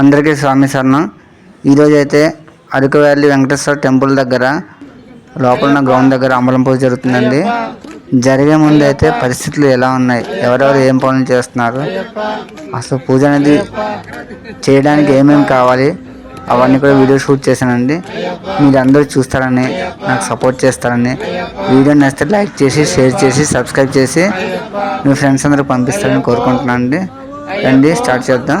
అందరికీ స్వామి శరణం. ఈరోజు అయితే అరకు వ్యాలీ వెంకటేశ్వర టెంపుల్ దగ్గర లోపల ఉన్న గ్రౌండ్ దగ్గర అమలం పూజ జరుగుతుందండి. జరిగే ముందు అయితే పరిస్థితులు ఎలా ఉన్నాయి? ఎవరెవరు ఏం పనులు చేస్తున్నారు? అసలు పూజ అనేది చేయడానికి ఏమేమి కావాలి? అవన్నీ కూడా వీడియో షూట్ చేశానండి. మీరు అందరూ చూస్తారని నాకు సపోర్ట్ చేస్తారని. వీడియో నచ్చితే లైక్ చేసి షేర్ చేసి సబ్స్క్రైబ్ చేసి మీ ఫ్రెండ్స్ అందరికి పంపిస్తారని కోరుకుంటున్నాను అండి రండి స్టార్ట్ చేద్దాం.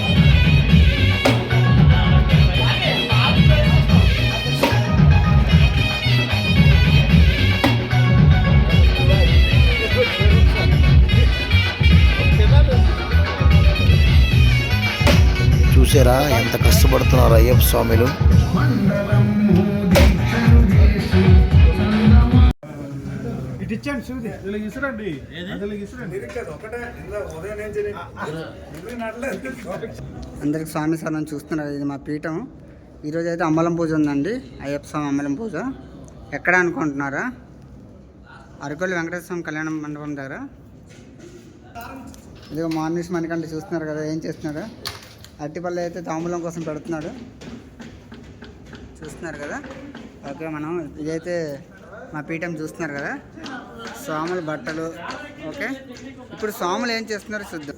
ఎంత కష్టపడుతున్నారు అయ్యప్ప స్వామిలు? ఇటు ఇచ్చాను సూది ఇలా ఇసురండి. అందులో ఇసురండి. అందరికి స్వామి శరణం చూస్తున్నారు ఇది మా పీఠం. ఈరోజు అయితే అమ్మలం పూజ ఉందండి అయ్యప్ప స్వామి అమ్మలం పూజ. ఎక్కడ అనుకుంటున్నారా? అరకొల్లి వెంకటేశ్వర స్వామి కళ్యాణ మండపం దగ్గర. ఇదిగో మార్నింగ్ మనకంటే చూస్తున్నారు కదా ఏం చేస్తున్నారు? అరటిపల్లి అయితే తాంబూలం కోసం పెడుతున్నాడు చూస్తున్నారు కదా ఓకే మనం ఇదైతే మా పీఠం చూస్తున్నారు కదా స్వాముల బట్టలు ఓకే ఇప్పుడు స్వాములు ఏం చేస్తున్నారు చూద్దాం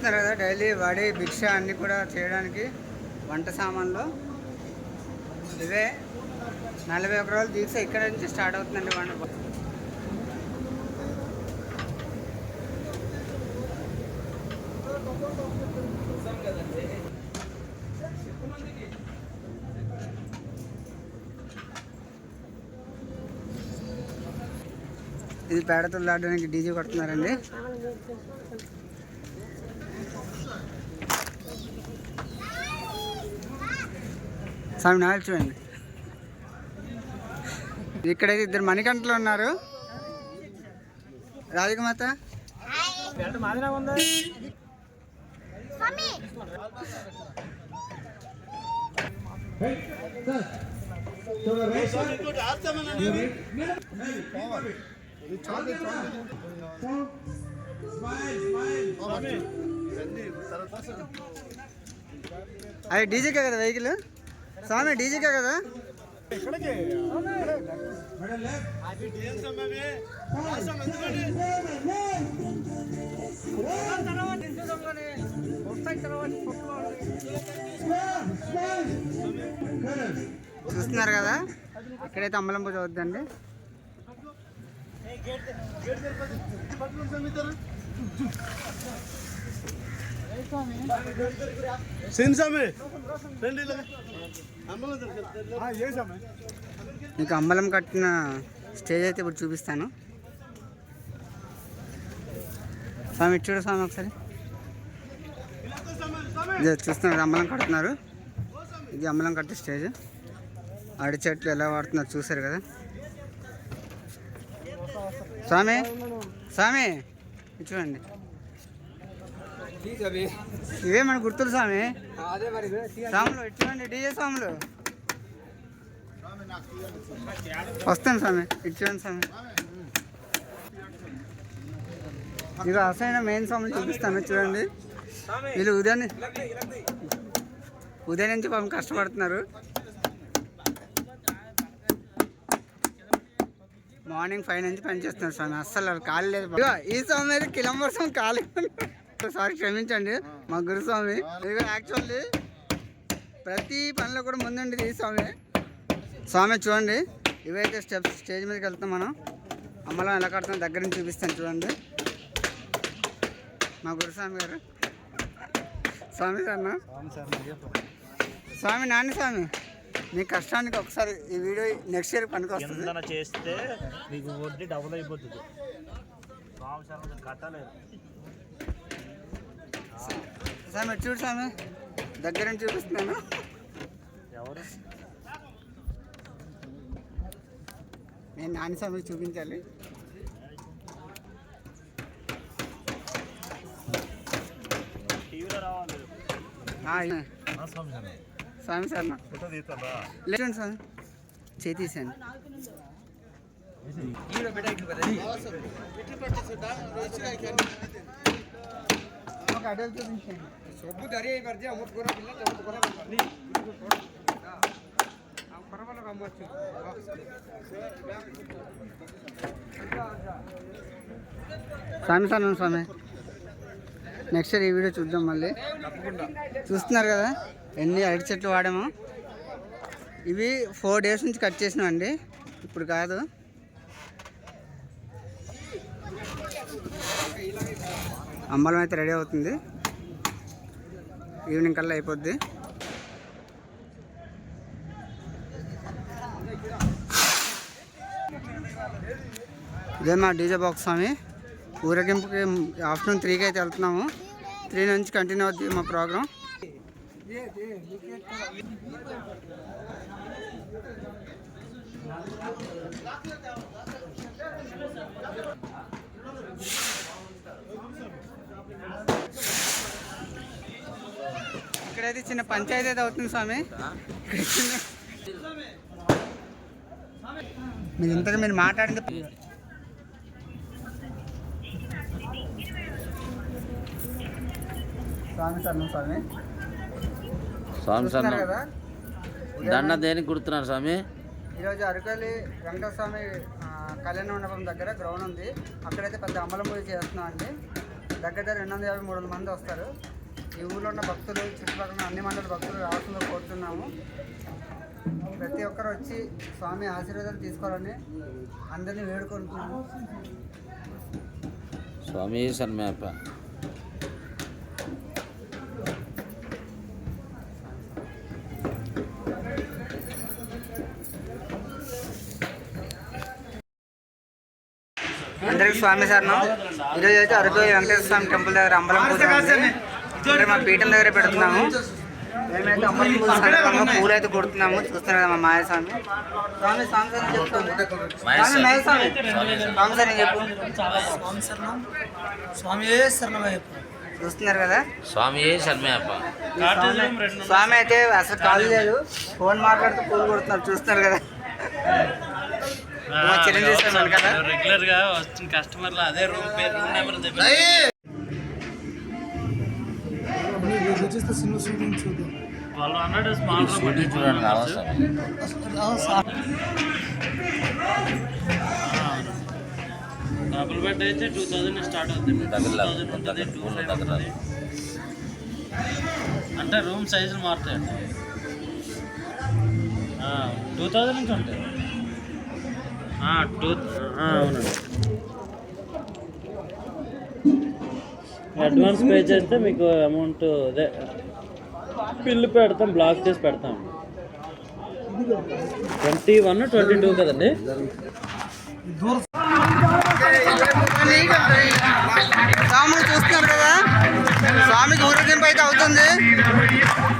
చూస్తున్నారు కదా డైలీ వాడి భిక్ష అన్నీ కూడా చేయడానికి వంట సామాన్లు. ఇవే నలభై ఒక రోజులు దీక్ష ఇక్కడ నుంచి స్టార్ట్ అవుతుందండి వంట. ఇది పేడతో దాడడానికి డీజే కొడుతున్నారండి. స్వామి నాలుగు చూడండి. ఇక్కడైతే ఇద్దరు మణికంటలు ఉన్నారు. రాధికమాత అది డీజేకే కదా వెహికల్? స్వామి డీజేకే కదా? చూస్తున్నారు కదా? ఇక్కడైతే అమ్మలం పూజ రండి చేసామే మీకు అమ్మలం కట్టిన స్టేజ్ అయితే ఇప్పుడు చూపిస్తాను. స్వామి చూడు స్వామి ఒకసారి. ఇది చూస్తున్నారు అమ్మలం కడుతున్నారు. ఇది అమ్మలం కట్టే స్టేజ్. అడి చెట్లు ఎలా వాడుతున్నారు చూసారు కదా. స్వామి స్వామి చూడండి. ఇవే మన గుర్తులు స్వామి. స్వాములు ఇటు చూడండి డీజే స్వాములు? వస్తాను స్వామి ఇటు చూడండి స్వామి. ఇక అసలైన మెయిన్ స్వామిని చూపిస్తాను చూడండి. వీళ్ళు ఉదయం ఉదయం నుంచి పాపం కష్టపడుతున్నారు. మార్నింగ్ ఫైవ్ నుంచి పనిచేస్తున్నారు స్వామి అస్సలు ఖాళీ లేదు. ఈ స్వామి అయితే కిలంబరసం ఖాళీ సారీ క్షమించండి మా గురుస్వామి ఇదిగో యాక్చువల్లీ ప్రతి పనిలో కూడా ముందుండి స్వామి. స్వామి చూడండి. ఇవైతే స్టెప్స్ స్టేజ్ మీదకి వెళ్తాం మనం. అమ్మలో ఎలా కడతాం దగ్గర నుంచి చూపిస్తాను చూడండి. మా గురుస్వామి గారు. స్వామి సార్ స్వామి నాని స్వామి మీ కష్టానికి ఒకసారి ఈ వీడియో నెక్స్ట్ ఇయర్ పనికి వస్తుంది. చేస్తే మీకు వడ్డీ డబుల్ అయిపోతుంది. కట్టలేదు. స్వామి ఇటు చూడు స్వామి దగ్గర నుంచి చూపిస్తున్నాను ఎవరు నేను నాని స్వామికి చూపించాలి టీవీలో రావాలి ఆ, ఇ- స్వామి సార్ నా లేదండి స్వామి చేతీసాను ఒక అడవి చూపించండి స్వామి. సార్ స్వామి. నెక్స్ట్ ఇయర్ ఈ వీడియో చూద్దాం మళ్ళీ. చూస్తున్నారు కదా? ఎన్ని అరటి చెట్లు వాడాము. ఇవి ఫోర్ డేస్ నుంచి కట్ చేసినామండి. ఇప్పుడు కాదు. అమ్మలం అయితే రెడీ అవుతుంది. ఈవినింగ్ కల్లా అయిపోద్ది. ఇదే మా డీజే బాక్స్ స్వామి. ఊరేగింపుకి ఆఫ్టర్నూన్ త్రీకి అయితే వెళ్తున్నాము. త్రీ నుంచి కంటిన్యూ అవుద్ది మా ప్రోగ్రామ్ ఇక్కడైతే చిన్న పంచాయతీ అయితే అవుతుంది స్వామి. మీరు ఇంతగా మీరు మాట్లాడింది స్వామి సార్ స్వామి. స్వామి సార్ దండ దేనికి కుడుతున్నారు స్వామి? ఈరోజు అరకలి వెంకటేశ్వర స్వామి ఆ, కళ్యాణ మండపం దగ్గర గ్రౌండ్ ఉంది. అక్కడైతే పెద్ద అమలం పూజ చేస్తున్నాం అండి. దగ్గర దగ్గర రెండు వందల యాభై మూడు వందల మంది వస్తారు. ఈ ఊళ్ళో ఉన్న భక్తులు చుట్టుపక్కల అన్ని మండల భక్తులు రావాల్సిందో కోరుతున్నాము. ప్రతి ఒక్కరు వచ్చి స్వామి ఆశీర్వాదాలు తీసుకోవాలని అందరినీ వేడుకుంటున్నాము. స్వామి సన్మేప. అందరికి స్వామి సార్ను ఈరోజు అయితే అరకు వెంకటేశ్వర స్వామి టెంపుల్ దగ్గర అంబలం పూజ. ఇక్కడ మా పీఠం దగ్గర పెడుతున్నాము. మేమైతే అంబలం పూజ సందర్భంగా పూలు అయితే కొడుతున్నాము. చూస్తున్నారు కదా మా మాయ స్వామి స్వామి స్వామి సార్ చెప్తాను స్వామి మాయ స్వామి స్వామి సార్ చెప్పు. చూస్తున్నారు కదా? స్వామి స్వామి అయితే అసలు కాలు లేదు. ఫోన్ మాట్లాడుతూ పూలు కొడుతున్నారు. చూస్తున్నారు కదా మా చిరంజీవి సార్ వెనకాల రెగ్యులర్గా వస్తున్న కస్టమర్లు అదే రూమ్ పేరు room number twelve hundred small double bed అయితే టూ థౌసండ్ స్టార్ట్ అవుతుంది టూ థౌసండ్ ఉంటుంది టూ ఫైవ్. ఉంటుంది. అంటే రూమ్ సైజులు మారుతాయండి. టూ థౌజండ్ నుంచి ఉంటాయి. టూ అవునండి. అడ్వాన్స్ పే చేస్తే మీకు అమౌంట్ అదే బిల్లు పెడతాం బ్లాక్ చేసి పెడతాం. ట్వంటీ వన్ ట్వంటీ టూ కదండి? స్వామిని చూస్తున్నారు కదా? స్వామికి ఊరేగింపు అయితే అవుతుంది.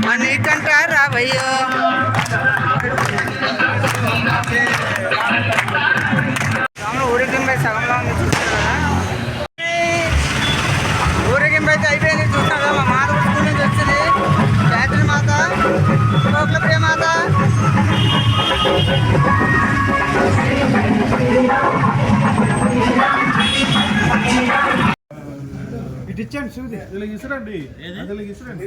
మా నీకంట రావయ్యో ఊరేగింపు సగంలో ఉంది చూస్తున్నారు కదా ఊరేగింపు అయితే అయిపోయింది చూస్తున్నారు కదా మా మాత స్కూల్ నుంచి వచ్చింది గాయత్రి మాత గోకుల ప్రియమాత ఇటు ఇచ్చాను సూది ఇలా ఇసురండి ఇసురండి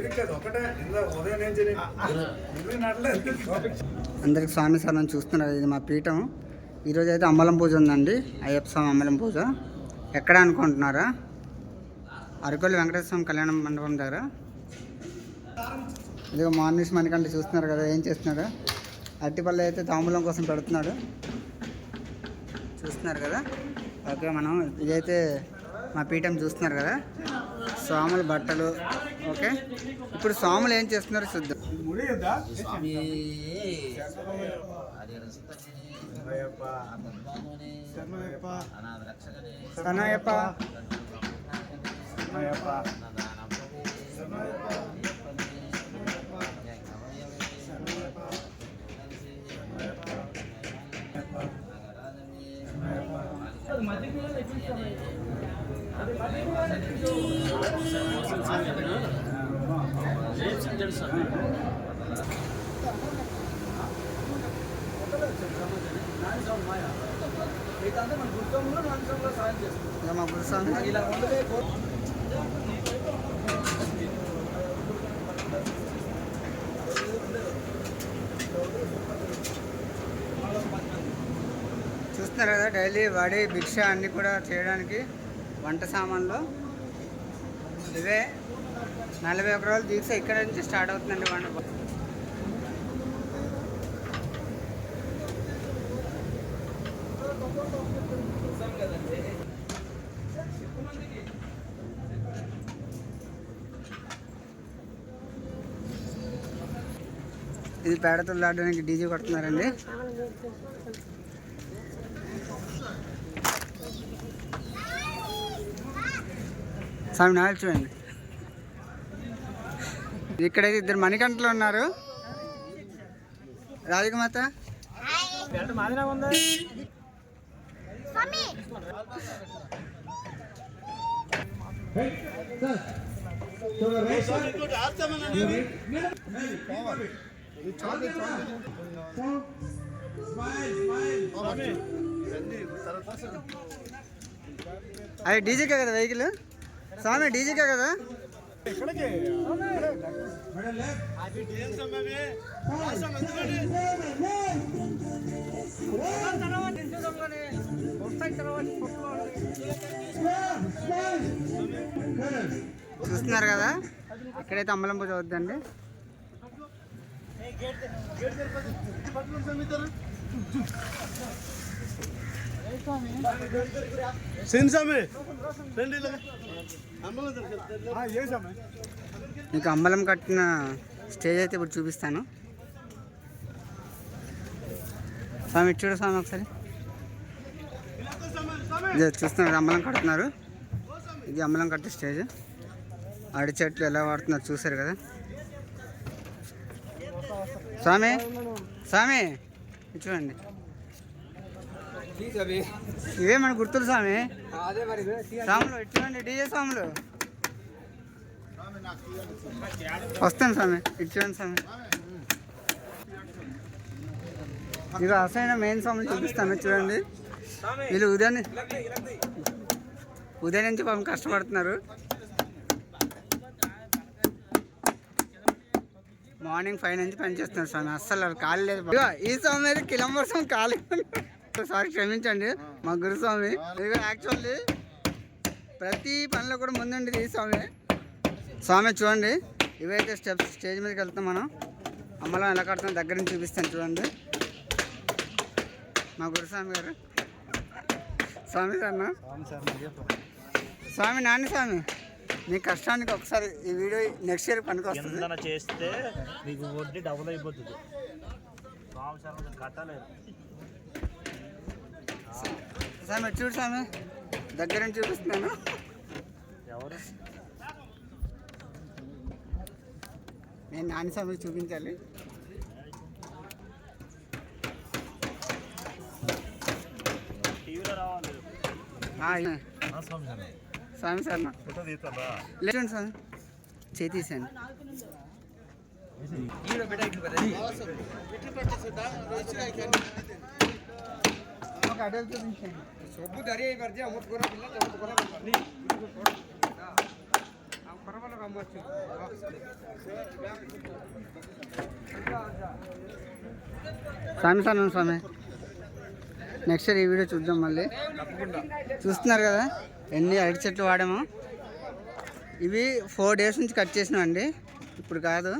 అందరికి స్వామి సార్ చూస్తున్నారు. ఇది మా పీఠం. ఈరోజు అయితే అమ్మలం పూజ ఉందండి. అయ్యప్ప స్వామి అమ్మలం పూజ. ఎక్కడ అనుకుంటున్నారా? అరకొల్లి వెంకటేశ్వర స్వామి కళ్యాణ మండపం దగ్గర. ఇదిగో మార్నింగ్స్ మనకంటే చూస్తున్నారు కదా ఏం చేస్తున్నాడు? అరటిపల్లి అయితే తాంబూలం కోసం పెడుతున్నాడు. చూస్తున్నారు కదా? ఓకే మనం ఇదైతే మా పీఠం చూస్తున్నారు కదా? స్వాముల బట్టలు ఓకే? ఇప్పుడు స్వాములు ఏం చేస్తున్నారు చూద్దాం. ముడి ఉందా స్వామి చూస్తున్నారు కదా డైలీ వాడి భిక్ష అన్నీ కూడా చేయడానికి. వంట సామాన్లు ఇవే నలభై ఒక రోజులు దీక్ష ఇక్కడ నుంచి స్టార్ట్ అవుతుందండి వంట. ఇది పేడతో ఆడడానికి డీజే కొడుతున్నారండి. స్వామి నాయలు చూడండి. ఇక్కడైతే ఇద్దరు మణికంటలు ఉన్నారు. రాధికమాత అది డీజేకే కదా వెహికల్? స్వామి డీజేకే కదా? చూస్తున్నారు కదా? ఇక్కడైతే అమ్మలం పూజ ఏ సమయం మీకు అమ్మలం కట్టిన స్టేజ్ అయితే ఇప్పుడు చూపిస్తాను. స్వామి ఇటు చూడు స్వామి ఒకసారి. చూస్తున్నారు అమ్మలం కడుతున్నారు. ఇది అమ్మలం కట్టే స్టేజ్. అడి చెట్లు ఎలా వాడుతున్నారు చూసారు కదా. స్వామి స్వామి చూడండి. ఇవే మన గుర్తులు స్వామి. స్వాములు ఇటు చూడండి డీజే స్వాములు. వస్తాను స్వామి ఇటు చూడండి స్వామి. ఇక అసైన మెయిన్ స్వామి చూపిస్తాను చూడండి. వీళ్ళు ఉదయం ఉదయం నుంచి పాపం కష్టపడుతున్నారు. మార్నింగ్ ఫైవ్ నుంచి పనిచేస్తున్నారు స్వామి అస్సలు ఖాళీ లేదు. ఈ స్వామి కిలంబర్ స్వామి ఖాళీ సారీ క్షమించండి మా గురుస్వామి ఇదిగో యాక్చువల్లీ ప్రతి పనిలో కూడా ముందుండేది ఈ స్వామి. స్వామి చూడండి. ఇవైతే స్టెప్స్ స్టేజ్ మీదకి వెళ్తాం మనం. అమ్మలో ఎలా కడతాం దగ్గర నుంచి చూపిస్తాను చూడండి. మా గురుస్వామి గారు. స్వామి సార్ స్వామి నాన్న స్వామి. మీ కష్టానికి ఒకసారి ఈ వీడియో నెక్స్ట్ ఇయర్ పనికి వస్తుంది. చేస్తే నీకు వడ్డీ డబుల్ అయిపోతుంది. స్వామి ఇటు చూడు స్వామి. దగ్గర నుంచి చూపిస్తున్నాను. ఎవరు? నేను నాన్న స్వామికి చూపించాలి. రావాలి. ఆ, ఇ- స్వామి సార్ నా ఫోటో తీస్తారా లేదండి స్వామి చేతీసాను ఒక అడవి చూపించండి ఆ కుర్రవాళ్ళకి అమ్మొచ్చు. స్వామి. సార్ స్వామి నెక్స్ట్ ఈ వీడియో చూద్దాం మళ్ళీ. చూస్తున్నారు కదా ఎన్ని అరటి చెట్లు వాడాము. ఇవి ఫోర్ డేస్ నుంచి కట్ చేసినాం అండి. ఇప్పుడు కాదు.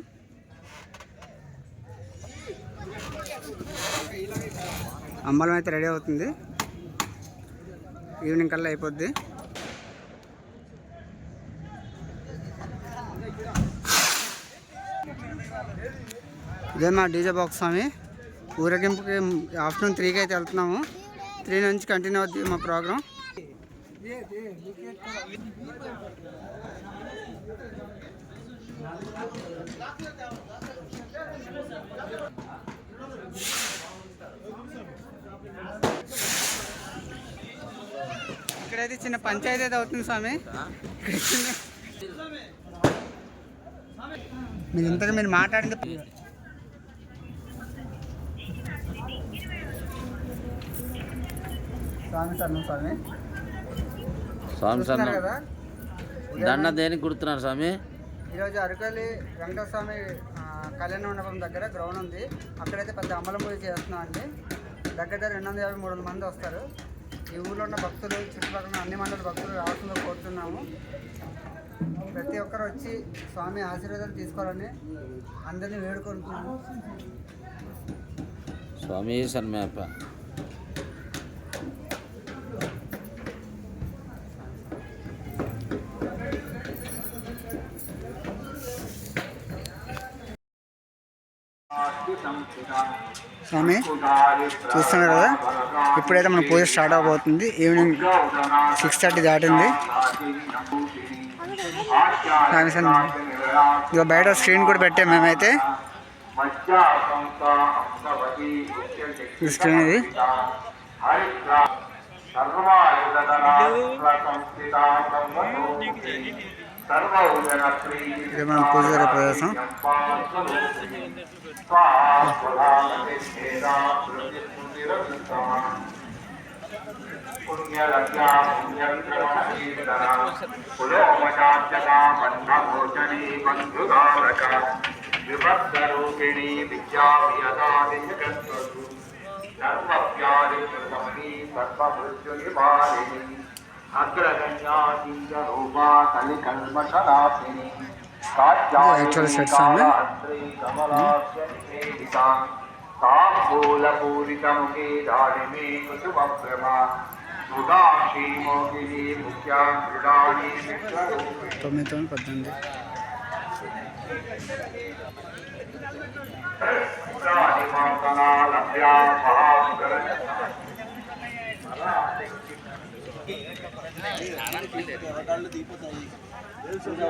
అమ్మలం అయితే రెడీ అవుతుంది. ఈవినింగ్ కల్లా అయిపోద్ది. ఇదే మా డీజే బాక్స్ స్వామి. ఊరేగింపుకి ఆఫ్టర్నూన్ త్రీకి అయితే వెళ్తున్నాము. త్రీ నుంచి కంటిన్యూ అవుద్ది మా ప్రోగ్రామ్ ఇక్కడైతే చిన్న పంచాయతీ అయితే అవుతుంది స్వామి. మీరు ఇంతగా మీరు మాట్లాడింది స్వామి సార్ స్వామి? స్వామి సార్ కదా? దండ దేనికి కుడుతున్నారు స్వామి? ఈరోజు అరకలి వెంకటేశ్వర స్వామి ఆ, కళ్యాణ మండపం దగ్గర గ్రౌండ్ ఉంది. అక్కడైతే పెద్ద అమలం పూజ చేస్తున్నాం అండి దగ్గర దగ్గర రెండు వందల యాభై మూడు వందల మంది వస్తారు. ఈ ఊళ్ళో ఉన్న భక్తులు చుట్టుపక్కల అన్ని మండల భక్తులు రావాల్సిందో కోరుతున్నాము. ప్రతి ఒక్కరు వచ్చి స్వామి ఆశీర్వాదాలు తీసుకోవాలని అందరినీ వేడుకుంటున్నాము. స్వామి సన్మేప. స్వామి చూస్తున్నారు కదా? ఇప్పుడైతే మన పూజ స్టార్ట్ అవబోతుంది. ఈవినింగ్ సిక్స్ థర్టీ దాటింది. స్వామి ఇక బయట స్క్రీన్ కూడా పెట్టాం మేమైతే. ఈ స్క్రీన్ ఇది. ఇది మన పూజ ప్రదేశం पुण्यरत्यापुण्यङ्करणशीर्तनपुलोमजात्यकामन्नभोजने बन्धुगारक विभक्तरूपिणी विद्याभियदादिजगत्वसु सर्वव्यादिकृतमणि सर्वमृत्युनिवारिणि अग्रगण्यादिजरूपा कलिकल्मशलासिनि सा। ताम्बूलपूरितमुखे दारिणे कुसुमभ्रमा मृगाक्षीमोगिनी मुख्या मृगाणी तुम्हें तुम्हें पसंद है दीपक స్వామి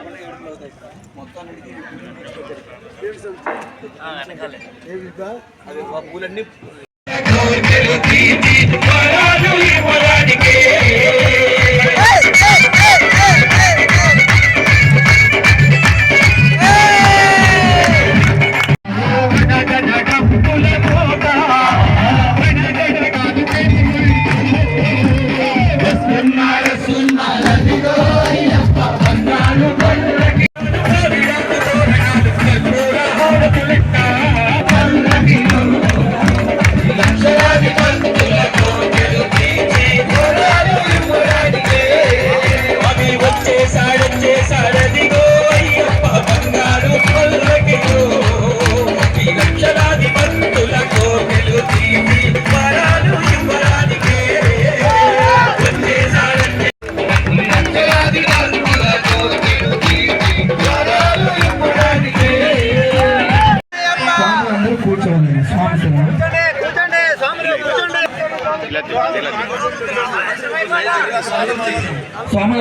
స్వామి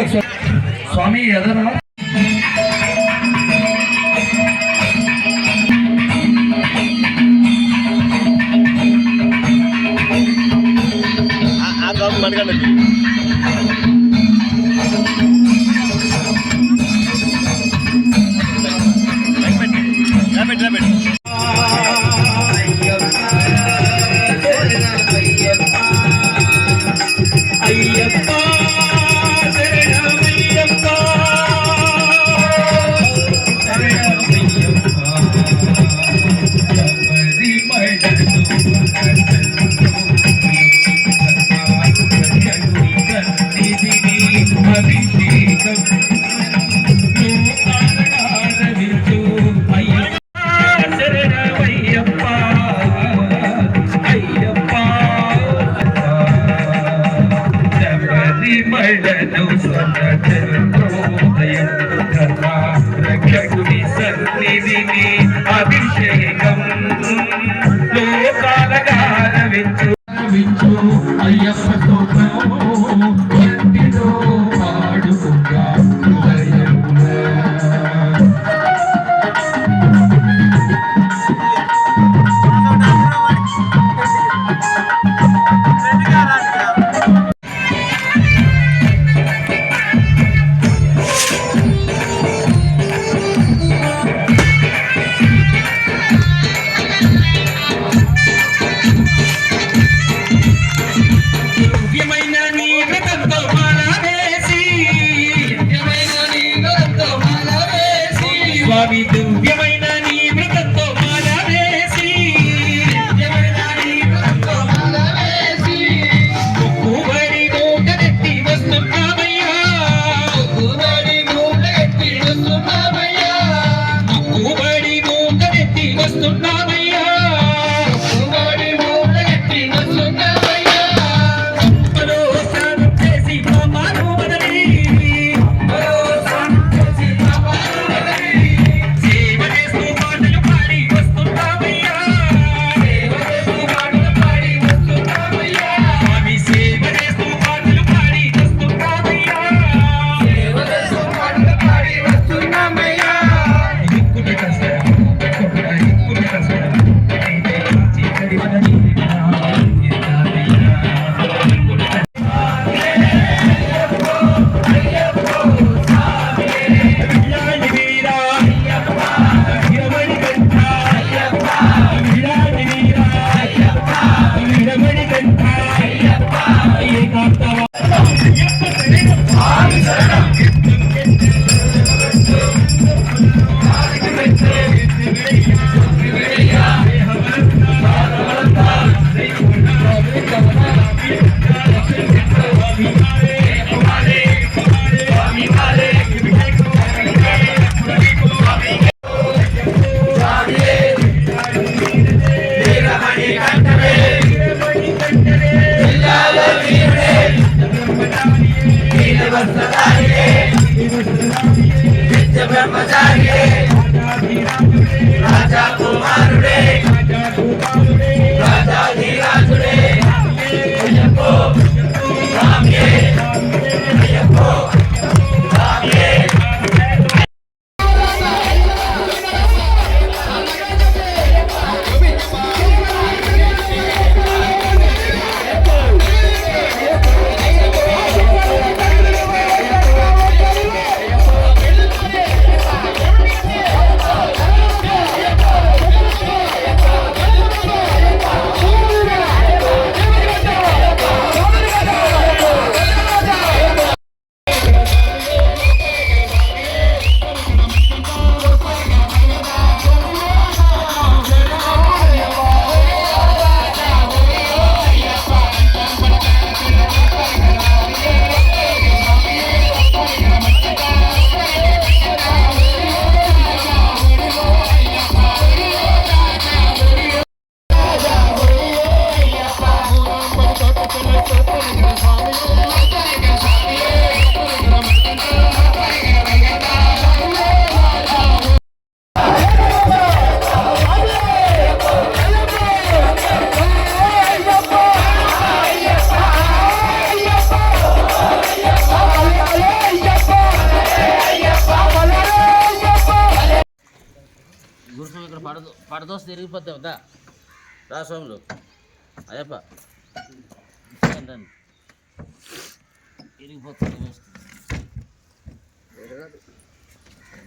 స్వామి ఎదరా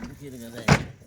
你记得个在。